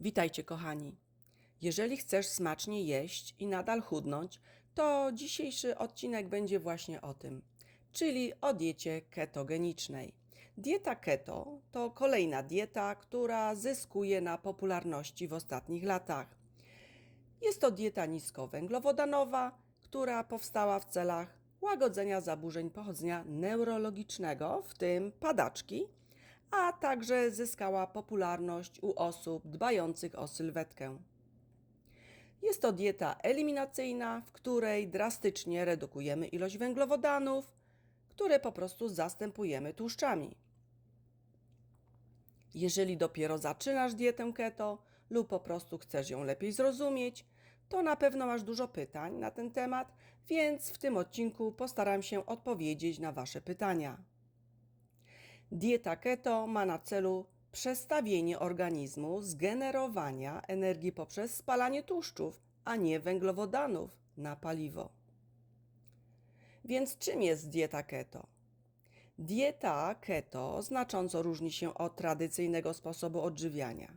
Witajcie, kochani. Jeżeli chcesz smacznie jeść i nadal chudnąć, to dzisiejszy odcinek będzie właśnie o tym, czyli o diecie ketogenicznej. Dieta keto to kolejna dieta, która zyskuje na popularności w ostatnich latach. Jest to dieta niskowęglowodanowa, która powstała w celach łagodzenia zaburzeń pochodzenia neurologicznego, w tym padaczki, a także zyskała popularność u osób dbających o sylwetkę. Jest to dieta eliminacyjna, w której drastycznie redukujemy ilość węglowodanów, które po prostu zastępujemy tłuszczami. Jeżeli dopiero zaczynasz dietę keto lub po prostu chcesz ją lepiej zrozumieć, to na pewno masz dużo pytań na ten temat, więc w tym odcinku postaram się odpowiedzieć na Wasze pytania. Dieta keto ma na celu przestawienie organizmu z generowania energii poprzez spalanie tłuszczów, a nie węglowodanów na paliwo. Więc czym jest dieta keto? Dieta keto znacząco różni się od tradycyjnego sposobu odżywiania.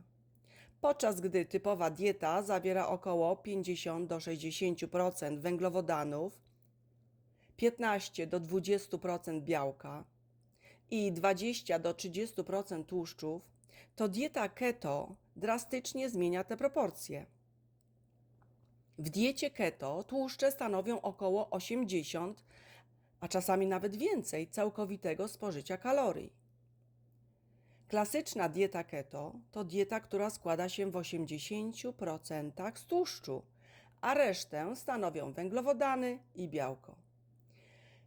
Podczas gdy typowa dieta zawiera około 50 do 60% węglowodanów, 15 do 20% białka i 20 do 30% tłuszczów, to dieta keto drastycznie zmienia te proporcje. W diecie keto tłuszcze stanowią około 80, a czasami nawet więcej całkowitego spożycia kalorii. Klasyczna dieta keto to dieta, która składa się w 80% z tłuszczu, a resztę stanowią węglowodany i białko.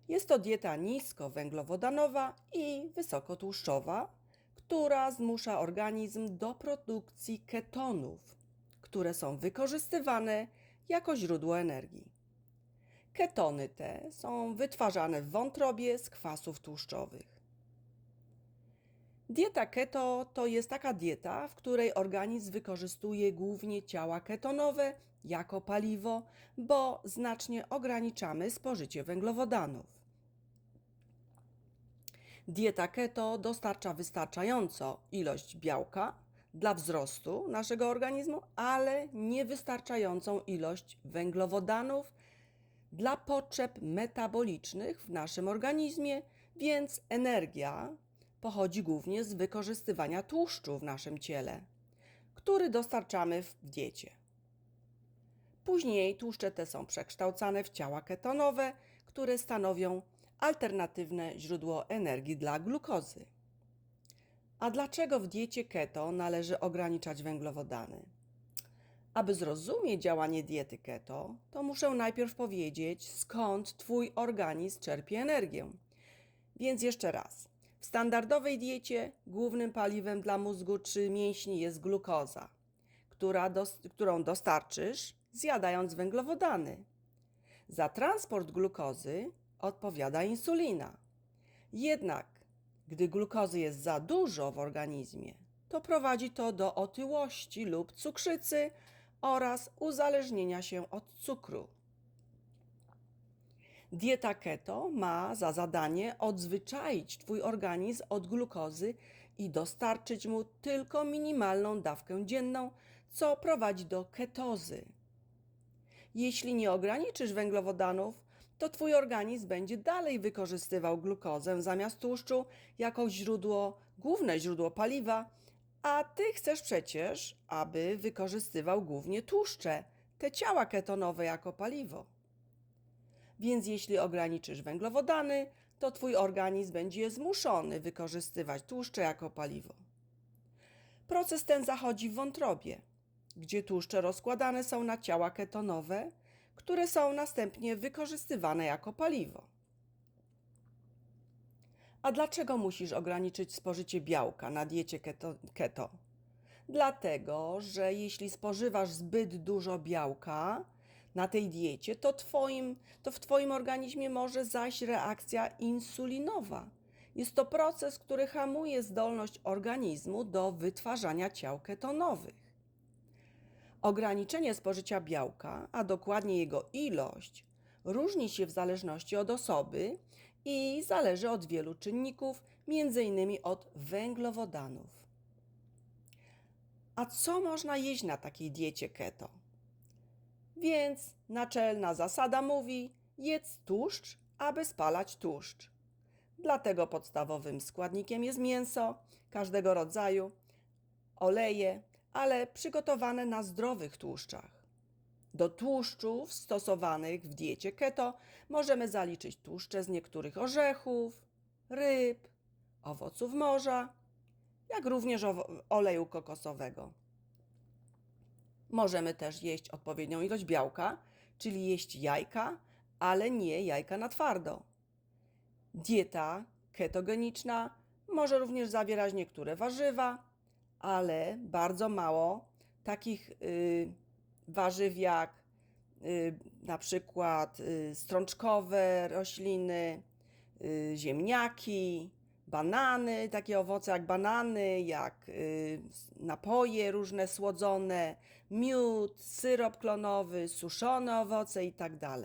Jest to dieta niskowęglowodanowa i wysokotłuszczowa, która zmusza organizm do produkcji ketonów, które są wykorzystywane jako źródło energii. Ketony te są wytwarzane w wątrobie z kwasów tłuszczowych. Dieta keto to jest taka dieta, w której organizm wykorzystuje głównie ciała ketonowe jako paliwo, bo znacznie ograniczamy spożycie węglowodanów. Dieta keto dostarcza wystarczająco ilość białka dla wzrostu naszego organizmu, ale niewystarczającą ilość węglowodanów dla potrzeb metabolicznych w naszym organizmie, więc energia pochodzi głównie z wykorzystywania tłuszczu w naszym ciele, który dostarczamy w diecie. Później tłuszcze te są przekształcane w ciała ketonowe, które stanowią alternatywne źródło energii dla glukozy. A dlaczego w diecie keto należy ograniczać węglowodany? Aby zrozumieć działanie diety keto, to muszę najpierw powiedzieć, skąd Twój organizm czerpie energię. Więc jeszcze raz. W standardowej diecie głównym paliwem dla mózgu czy mięśni jest glukoza, która dos którą dostarczysz zjadając węglowodany. Za transport glukozy odpowiada insulina. Jednak, gdy glukozy jest za dużo w organizmie, to prowadzi to do otyłości lub cukrzycy oraz uzależnienia się od cukru. Dieta keto ma za zadanie odzwyczaić Twój organizm od glukozy i dostarczyć mu tylko minimalną dawkę dzienną, co prowadzi do ketozy. Jeśli nie ograniczysz węglowodanów, to Twój organizm będzie dalej wykorzystywał glukozę zamiast tłuszczu jako źródło, główne źródło paliwa, a Ty chcesz przecież, aby wykorzystywał głównie tłuszcze, te ciała ketonowe jako paliwo. Więc jeśli ograniczysz węglowodany, to Twój organizm będzie zmuszony wykorzystywać tłuszcze jako paliwo. Proces ten zachodzi w wątrobie, gdzie tłuszcze rozkładane są na ciała ketonowe, które są następnie wykorzystywane jako paliwo. A dlaczego musisz ograniczyć spożycie białka na diecie keto? keto? Dlatego, że jeśli spożywasz zbyt dużo białka na tej diecie, to, twoim, to w Twoim organizmie może zaś reakcja insulinowa. Jest to proces, który hamuje zdolność organizmu do wytwarzania ciał ketonowych. Ograniczenie spożycia białka, a dokładnie jego ilość, różni się w zależności od osoby i zależy od wielu czynników, m.in. od węglowodanów. A co można jeść na takiej diecie keto? Więc naczelna zasada mówi: jedz tłuszcz, aby spalać tłuszcz. Dlatego podstawowym składnikiem jest mięso każdego rodzaju, oleje, ale przygotowane na zdrowych tłuszczach. Do tłuszczów stosowanych w diecie keto możemy zaliczyć tłuszcze z niektórych orzechów, ryb, owoców morza, jak również oleju kokosowego. Możemy też jeść odpowiednią ilość białka, czyli jeść jajka, ale nie jajka na twardo. Dieta ketogeniczna może również zawierać niektóre warzywa, ale bardzo mało takich y, warzyw jak y, na przykład y, strączkowe rośliny, ziemniaki, banany, takie owoce jak banany, jak napoje różne słodzone, miód, syrop klonowy, suszone owoce itd.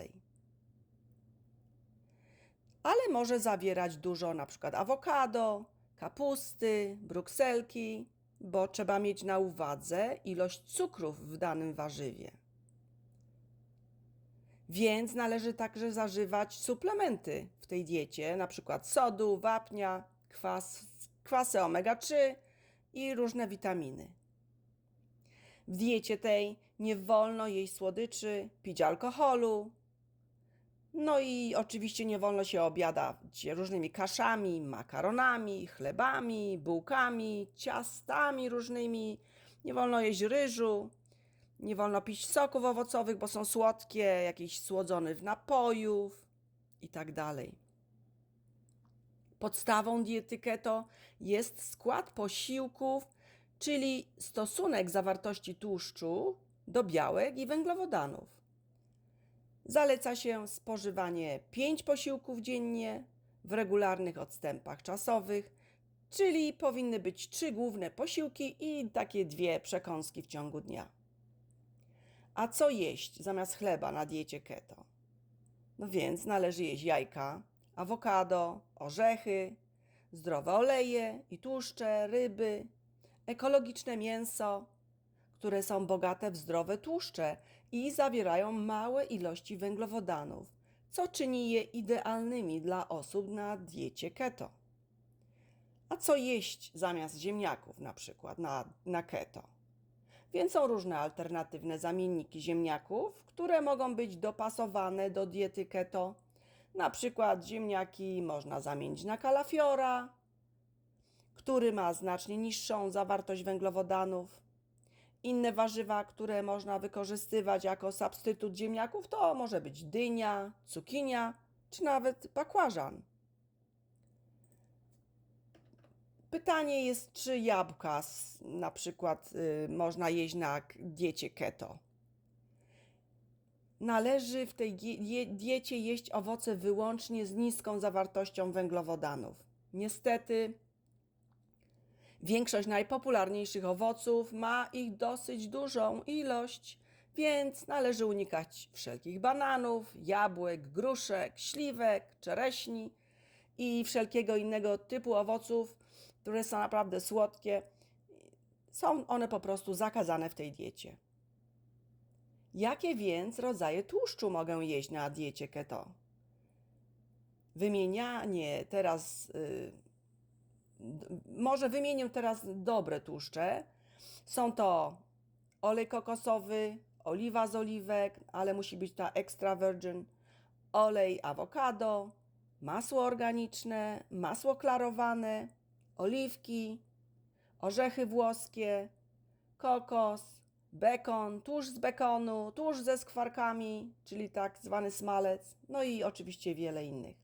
Ale może zawierać dużo na przykład awokado, kapusty, brukselki, bo trzeba mieć na uwadze ilość cukrów w danym warzywie. Więc należy także zażywać suplementy w tej diecie, na przykład sodu, wapnia, kwas, kwasy omega-3 i różne witaminy. W diecie tej nie wolno jeść słodyczy, pić alkoholu. No i oczywiście nie wolno się obiadać różnymi kaszami, makaronami, chlebami, bułkami, ciastami różnymi. Nie wolno jeść ryżu. Nie wolno pić soków owocowych, bo są słodkie, jakichś słodzonych napojów i tak dalej. Podstawą diety keto jest skład posiłków, czyli stosunek zawartości tłuszczu do białek i węglowodanów. Zaleca się spożywanie 5 posiłków dziennie w regularnych odstępach czasowych, czyli powinny być trzy główne posiłki i takie dwie przekąski w ciągu dnia. A co jeść zamiast chleba na diecie keto? No więc należy jeść jajka, awokado, orzechy, zdrowe oleje i tłuszcze, ryby, ekologiczne mięso, które są bogate w zdrowe tłuszcze i zawierają małe ilości węglowodanów, co czyni je idealnymi dla osób na diecie keto. A co jeść zamiast ziemniaków, na przykład na, na keto? Więc są różne alternatywne zamienniki ziemniaków, które mogą być dopasowane do diety keto. Na przykład ziemniaki można zamienić na kalafiora, który ma znacznie niższą zawartość węglowodanów. Inne warzywa, które można wykorzystywać jako substytut ziemniaków, to może być dynia, cukinia czy nawet bakłażan. Pytanie jest, czy jabłka na przykład y, można jeść na diecie keto. Należy w tej diecie jeść owoce wyłącznie z niską zawartością węglowodanów. Niestety, większość najpopularniejszych owoców ma ich dosyć dużą ilość, więc należy unikać wszelkich bananów, jabłek, gruszek, śliwek, czereśni i wszelkiego innego typu owoców, które są naprawdę słodkie. Są one po prostu zakazane w tej diecie. Jakie więc rodzaje tłuszczu mogę jeść na diecie keto? Wymienianie teraz, y, d- może wymienię teraz dobre tłuszcze. Są to olej kokosowy, oliwa z oliwek, ale musi być ta extra virgin, olej awokado, masło organiczne, masło klarowane, oliwki, orzechy włoskie, kokos, bekon, tłuszcz z bekonu, tłuszcz ze skwarkami, czyli tak zwany smalec, no i oczywiście wiele innych.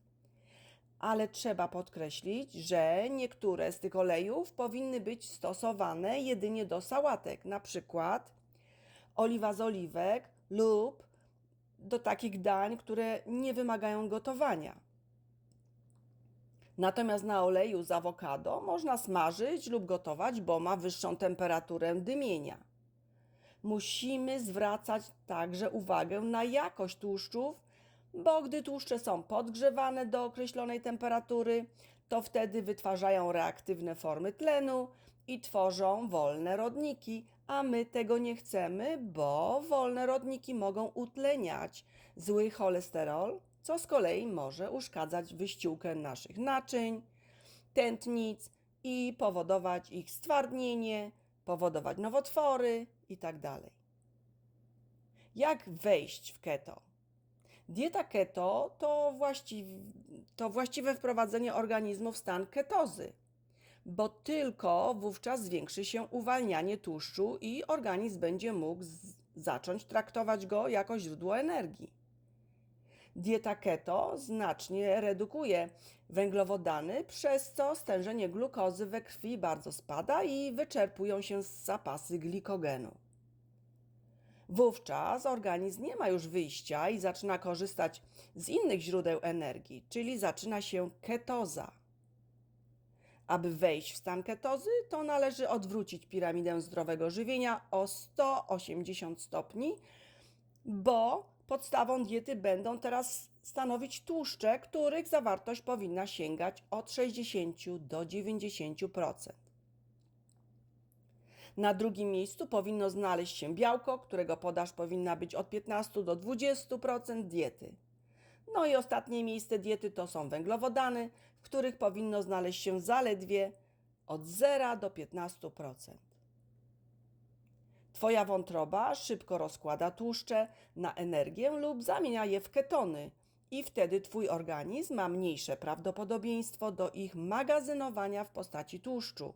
Ale trzeba podkreślić, że niektóre z tych olejów powinny być stosowane jedynie do sałatek, na przykład oliwa z oliwek lub do takich dań, które nie wymagają gotowania. Natomiast na oleju z awokado można smażyć lub gotować, bo ma wyższą temperaturę dymienia. Musimy zwracać także uwagę na jakość tłuszczów, bo gdy tłuszcze są podgrzewane do określonej temperatury, to wtedy wytwarzają reaktywne formy tlenu i tworzą wolne rodniki, a my tego nie chcemy, bo wolne rodniki mogą utleniać zły cholesterol, co z kolei może uszkadzać wyściółkę naszych naczyń, tętnic i powodować ich stwardnienie, powodować nowotwory itd. Jak wejść w keto? Dieta keto to, właściw- to właściwe wprowadzenie organizmu w stan ketozy, bo tylko wówczas zwiększy się uwalnianie tłuszczu i organizm będzie mógł zacząć traktować go jako źródło energii. Dieta keto znacznie redukuje węglowodany, przez co stężenie glukozy we krwi bardzo spada i wyczerpują się zapasy glikogenu. Wówczas organizm nie ma już wyjścia i zaczyna korzystać z innych źródeł energii, czyli zaczyna się ketoza. Aby wejść w stan ketozy, to należy odwrócić piramidę zdrowego żywienia o 180 stopni, bo podstawą diety będą teraz stanowić tłuszcze, których zawartość powinna sięgać od 60 do 90%. Na drugim miejscu powinno znaleźć się białko, którego podaż powinna być od 15 do 20% diety. No i ostatnie miejsce diety to są węglowodany, w których powinno znaleźć się zaledwie od 0 do 15%. Twoja wątroba szybko rozkłada tłuszcze na energię lub zamienia je w ketony i wtedy Twój organizm ma mniejsze prawdopodobieństwo do ich magazynowania w postaci tłuszczu.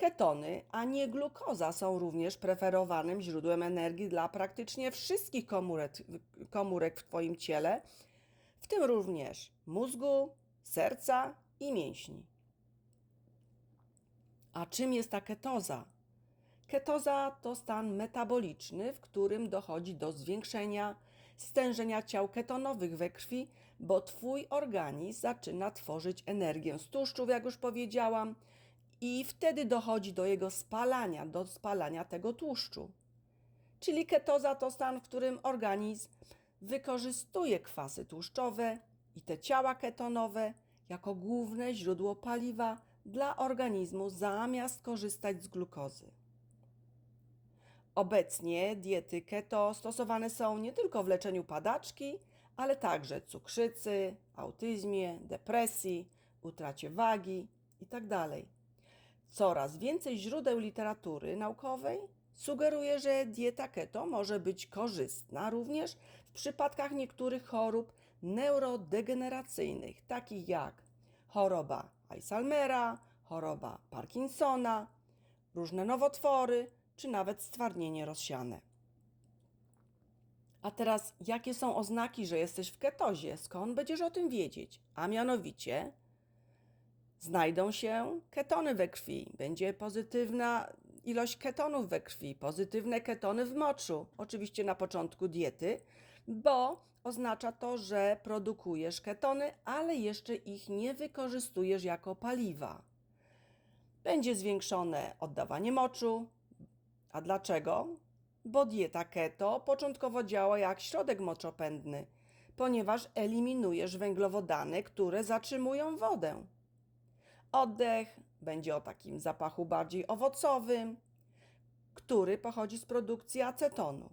Ketony, a nie glukoza są również preferowanym źródłem energii dla praktycznie wszystkich komórek, komórek w Twoim ciele, w tym również mózgu, serca i mięśni. A czym jest ta ketoza? Ketoza to stan metaboliczny, w którym dochodzi do zwiększenia stężenia ciał ketonowych we krwi, bo Twój organizm zaczyna tworzyć energię z tłuszczów, jak już powiedziałam, i wtedy dochodzi do jego spalania, do spalania tego tłuszczu. Czyli ketoza to stan, w którym organizm wykorzystuje kwasy tłuszczowe i te ciała ketonowe jako główne źródło paliwa dla organizmu zamiast korzystać z glukozy. Obecnie diety keto stosowane są nie tylko w leczeniu padaczki, ale także cukrzycy, autyzmie, depresji, utracie wagi itd. Coraz więcej źródeł literatury naukowej sugeruje, że dieta keto może być korzystna również w przypadkach niektórych chorób neurodegeneracyjnych, takich jak choroba Alzheimera, choroba Parkinsona, różne nowotwory czy nawet stwardnienie rozsiane. A teraz, jakie są oznaki, że jesteś w ketozie? Skąd będziesz o tym wiedzieć? A mianowicie, znajdą się ketony we krwi, będzie pozytywna ilość ketonów we krwi, pozytywne ketony w moczu, oczywiście na początku diety, bo oznacza to, że produkujesz ketony, ale jeszcze ich nie wykorzystujesz jako paliwa. Będzie zwiększone oddawanie moczu. A dlaczego? Bo dieta keto początkowo działa jak środek moczopędny, ponieważ eliminujesz węglowodany, które zatrzymują wodę. Oddech będzie o takim zapachu bardziej owocowym, który pochodzi z produkcji acetonu.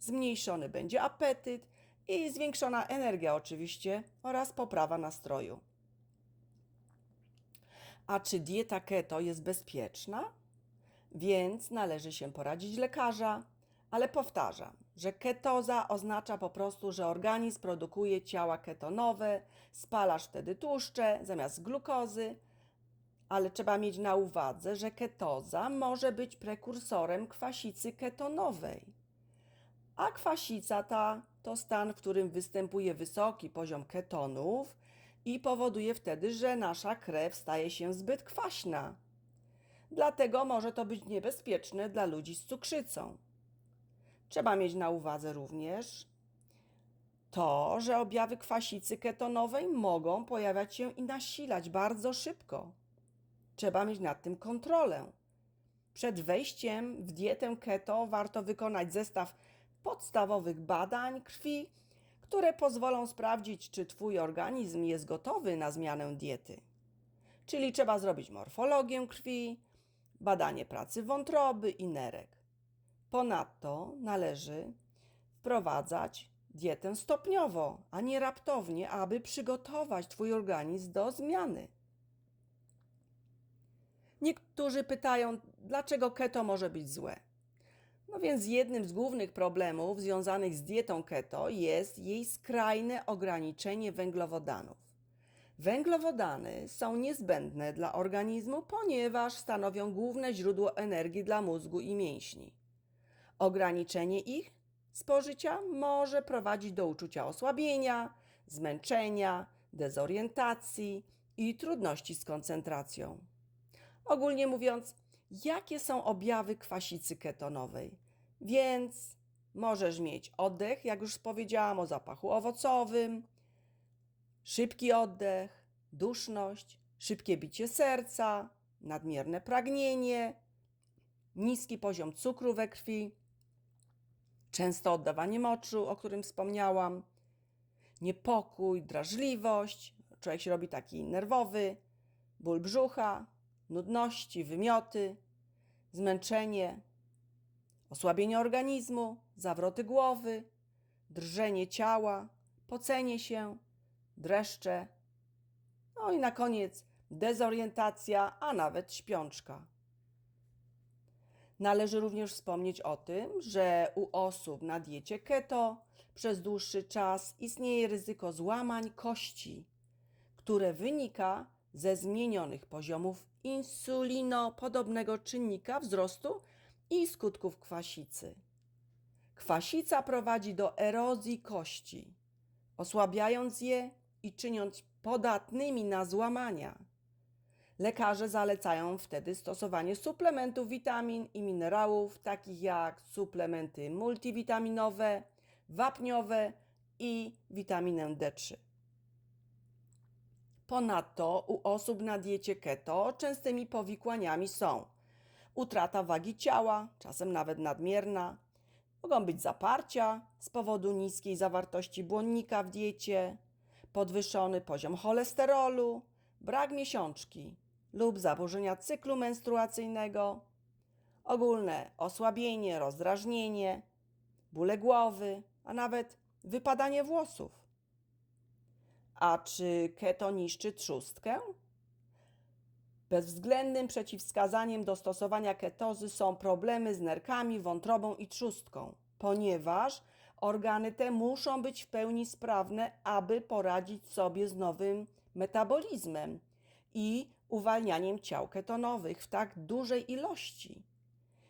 Zmniejszony będzie apetyt i zwiększona energia, oczywiście, oraz poprawa nastroju. A czy dieta keto jest bezpieczna? Więc należy się poradzić lekarza, ale powtarzam, że ketoza oznacza po prostu, że organizm produkuje ciała ketonowe, spalasz wtedy tłuszcze zamiast glukozy, ale trzeba mieć na uwadze, że ketoza może być prekursorem kwasicy ketonowej. A kwasica ta to stan, w którym występuje wysoki poziom ketonów i powoduje wtedy, że nasza krew staje się zbyt kwaśna. Dlatego może to być niebezpieczne dla ludzi z cukrzycą. Trzeba mieć na uwadze również to, że objawy kwasicy ketonowej mogą pojawiać się i nasilać bardzo szybko. Trzeba mieć nad tym kontrolę. Przed wejściem w dietę keto warto wykonać zestaw podstawowych badań krwi, które pozwolą sprawdzić, czy Twój organizm jest gotowy na zmianę diety. Czyli trzeba zrobić morfologię krwi, badanie pracy wątroby i nerek. Ponadto należy wprowadzać dietę stopniowo, a nie raptownie, aby przygotować Twój organizm do zmiany. Niektórzy pytają, dlaczego keto może być złe. No więc jednym z głównych problemów związanych z dietą keto jest jej skrajne ograniczenie węglowodanów. Węglowodany są niezbędne dla organizmu, ponieważ stanowią główne źródło energii dla mózgu i mięśni. Ograniczenie ich spożycia może prowadzić do uczucia osłabienia, zmęczenia, dezorientacji i trudności z koncentracją. Ogólnie mówiąc, jakie są objawy kwasicy ketonowej? Więc możesz mieć oddech, jak już powiedziałam, o zapachu owocowym, szybki oddech, duszność, szybkie bicie serca, nadmierne pragnienie, niski poziom cukru we krwi, często oddawanie moczu, o którym wspomniałam, niepokój, drażliwość, człowiek się robi taki nerwowy, ból brzucha, nudności, wymioty, zmęczenie, osłabienie organizmu, zawroty głowy, drżenie ciała, pocenie się, dreszcze, no i na koniec dezorientacja, a nawet śpiączka. Należy również wspomnieć o tym, że u osób na diecie keto przez dłuższy czas istnieje ryzyko złamań kości, które wynika ze zmienionych poziomów insulinopodobnego czynnika wzrostu i skutków kwasicy. Kwasica prowadzi do erozji kości, osłabiając je i czyniąc podatnymi na złamania. Lekarze zalecają wtedy stosowanie suplementów witamin i minerałów, takich jak suplementy multivitaminowe, wapniowe i witaminę D3. Ponadto u osób na diecie keto częstymi powikłaniami są utrata wagi ciała, czasem nawet nadmierna, mogą być zaparcia z powodu niskiej zawartości błonnika w diecie, podwyższony poziom cholesterolu, brak miesiączki lub zaburzenia cyklu menstruacyjnego, ogólne osłabienie, rozdrażnienie, bóle głowy, a nawet wypadanie włosów. A czy keto niszczy trzustkę? Bezwzględnym przeciwwskazaniem do stosowania ketozy są problemy z nerkami, wątrobą i trzustką, ponieważ organy te muszą być w pełni sprawne, aby poradzić sobie z nowym metabolizmem i uwalnianiem ciał ketonowych w tak dużej ilości.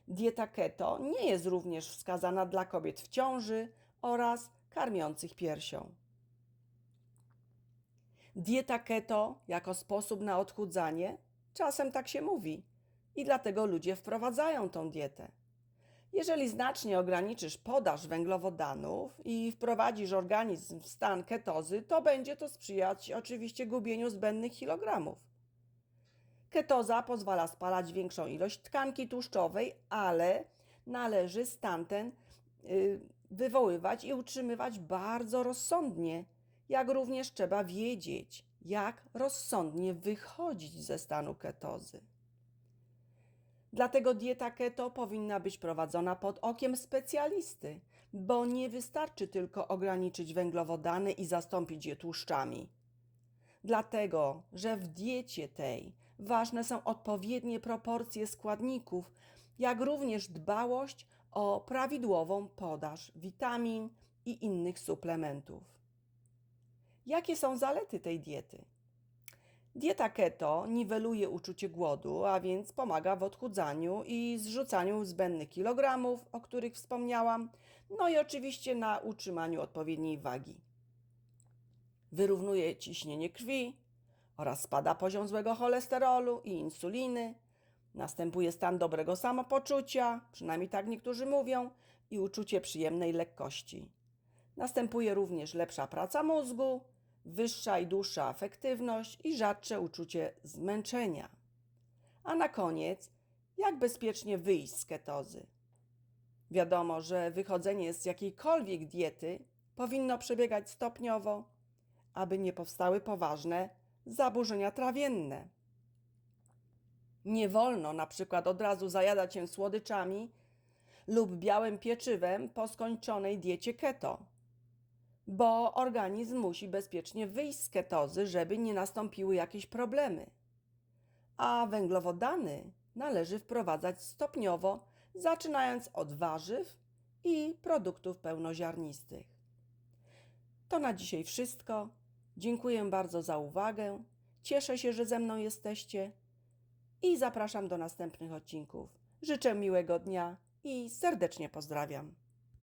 Dieta keto nie jest również wskazana dla kobiet w ciąży oraz karmiących piersią. Dieta keto jako sposób na odchudzanie, czasem tak się mówi, i dlatego ludzie wprowadzają tą dietę. Jeżeli znacznie ograniczysz podaż węglowodanów i wprowadzisz organizm w stan ketozy, to będzie to sprzyjać oczywiście gubieniu zbędnych kilogramów. Ketoza pozwala spalać większą ilość tkanki tłuszczowej, ale należy stan ten y, wywoływać i utrzymywać bardzo rozsądnie, jak również trzeba wiedzieć, jak rozsądnie wychodzić ze stanu ketozy. Dlatego dieta keto powinna być prowadzona pod okiem specjalisty, bo nie wystarczy tylko ograniczyć węglowodany i zastąpić je tłuszczami. Dlatego, że w diecie tej ważne są odpowiednie proporcje składników, jak również dbałość o prawidłową podaż witamin i innych suplementów. Jakie są zalety tej diety? Dieta keto niweluje uczucie głodu, a więc pomaga w odchudzaniu i zrzucaniu zbędnych kilogramów, o których wspomniałam, no i oczywiście na utrzymaniu odpowiedniej wagi. Wyrównuje ciśnienie krwi oraz spada poziom złego cholesterolu i insuliny. Następuje stan dobrego samopoczucia, przynajmniej tak niektórzy mówią, i uczucie przyjemnej lekkości. Następuje również lepsza praca mózgu, wyższa i dłuższa afektywność i rzadsze uczucie zmęczenia. A na koniec, jak bezpiecznie wyjść z ketozy? Wiadomo, że wychodzenie z jakiejkolwiek diety powinno przebiegać stopniowo, aby nie powstały poważne zaburzenia trawienne. Nie wolno na przykład od razu zajadać się słodyczami lub białym pieczywem po skończonej diecie keto, bo organizm musi bezpiecznie wyjść z ketozy, żeby nie nastąpiły jakieś problemy. A węglowodany należy wprowadzać stopniowo, zaczynając od warzyw i produktów pełnoziarnistych. To na dzisiaj wszystko. Dziękuję bardzo za uwagę. Cieszę się, że ze mną jesteście i zapraszam do następnych odcinków. Życzę miłego dnia i serdecznie pozdrawiam.